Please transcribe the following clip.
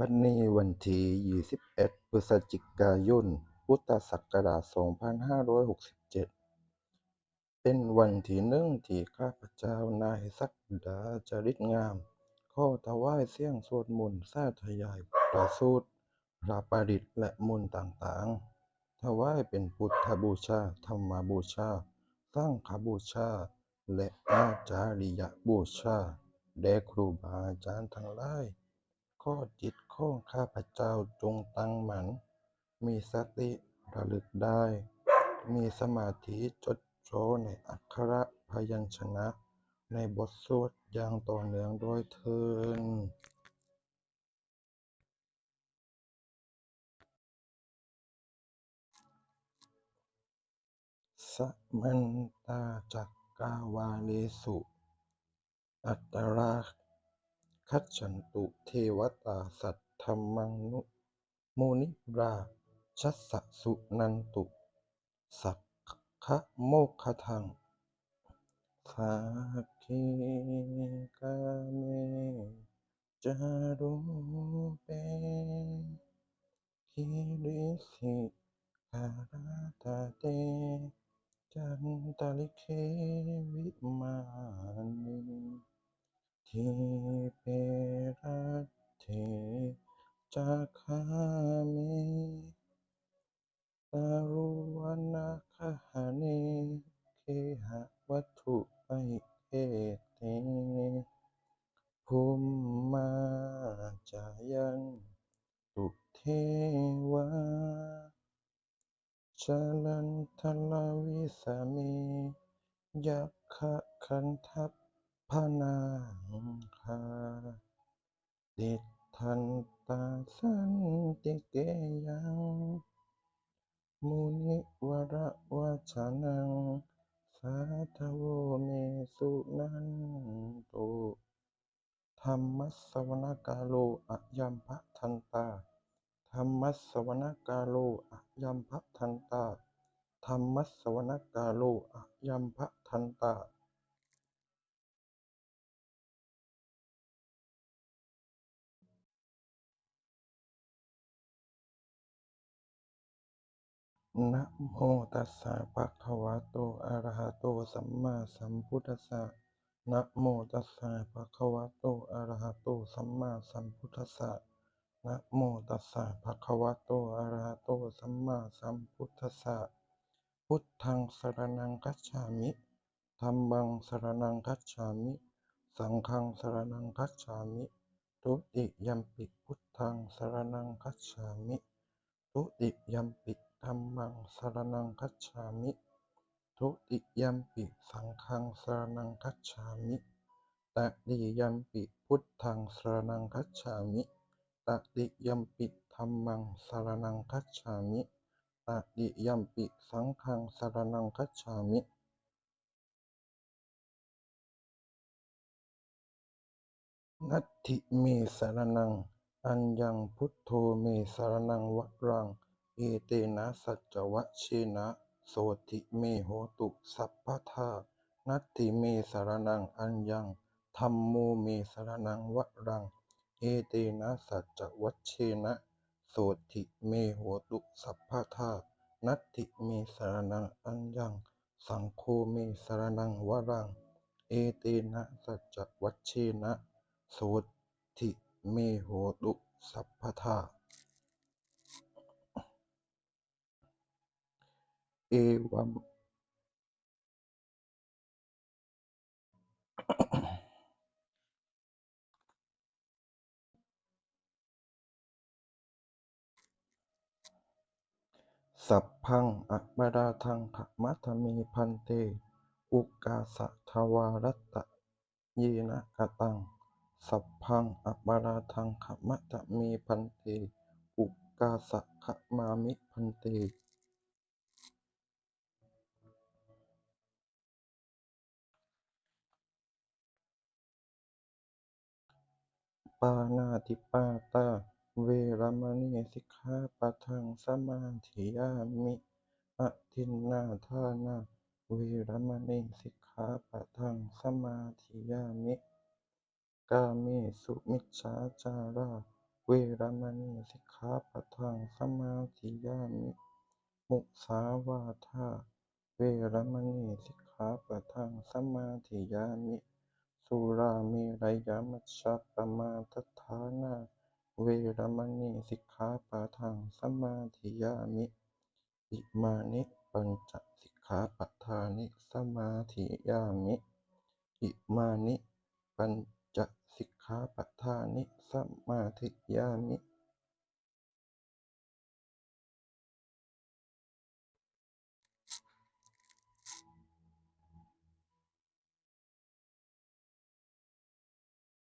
บัดนี้วันที่ 21 พฤศจิกายน พุทธศักราช 2567 เป็นวันที่หนึ่งที่ข้าพเจ้านายศักดาจริตงาม ข้อถวายเสียงสวดมนต์สาธยายพระสูตรพระปริตรและมนต์ต่างๆ ถวายเป็นพุทธบูชา ธรรมบูชาสังฆบูชา และอาจาริยบูชา แด่ครูบาอาจารย์ทั้งหลายข้อจิต ของข้าพเจ้าจงตั้งมั่นมีสติระลึกได้ มีสมาธิจดจ่อในอักขระพยัญชนะ ในบทสวดอย่างต่อเนื่องด้วยเทอญสัมมันตาจักกาวาเลสุ อัตตราคัจฉันตุเทวตาสัท ธัมมังนุมุนิราชัสสะสุนันตุ สักขะโมกขทังสาคีกาเมจารุเปคิริสิขาราตาเต จันตาลิเควิมานิทิเปรัตเถ จักขามิตารุวนาคหาเนเคหะวัตถุไอเอเตภูมิมาจายันตุเทวาชลันทลาวิสาเมยัคขะคันทัพพนาคาติทันต ตาสันติเกยังมุนิวระวาชนัง สาธโวเมสุนันโตธรรมัสวนกาโลอะยัมภะทันตาธรรมัสวนกาโลอะยัมภะทันตาธรรมัสวนกาโลอะยัมภะทันตา นะโมตัสสะภะคะวะโต อะระหะโต สัมมาสัมพุทธัสสะนะโมตัสสะภะคะวะโต อะระหะโต สัมมาสัมพุทธัสสะนะโมตัสสะภะคะวะโต อะระหะโต สัมมาสัมพุทธัสสะ พุทธังสรณังคัจฉามิธัมมังสรณังคัจฉามิ สังฆังสรณังคัจฉามิ ทุติยัมปิพุทธังสรณังคัจฉามิ ทุติยัมปิ ธัมมังสรณังคัจฉามิ ทุติยัมปิสังฆังสรณังคัจฉามิตติยัมปิพุทธังสรณังคัจฉามิตติยัมปิธัมมังสรณังคัจฉามิตติยัมปิสังฆังสรณังคัจฉามินัตถิเมสรณัง อัญญังพุทโธเมสรณังวรัง เอเตนะสัจจวัชเชนะโสติเมโหตุสัพพทานัตถิเมสรณังอัญญังธัมโมเมสรณังวรัง เอเตนะสัจจวัชเชนะโสติเมโหตุสัพพทานัตถิเมสรณังอัญญังสังโฆเมสรณังวรังเอเตนะสัจจวัชเชนะโสติเมโหตุสัพพทา เอวัมสัพพังอัปปาราทังขมัทมีพันเต อุกาสะทวารัตตะเยนะกตัง สัพพังอัปปาราทังขมัทมีพันเต อุกาสะขมามิพันเตานาติปาตา เวรมณีสิกขาปะทังสมาธิยามิอะทินนาทานา เวรมณีสิกขาปะทังสมาธิยามิ กาเมสุมิจฉาจารา เวรมณีสิกขาปะทังสมาธิยามิ มุสาวาทา เวรมณีสิกขาปะทังสมาธิยามิ สุราเมรยมัชฌัปปมาทัฏฐานาเวรมณีสิกขาปาทังสมาธิยามิอิมานิปัญจสิกขาปทานิสมาธิยามิอิมานิปัญจสิกขาปทานิสมาธิยามิ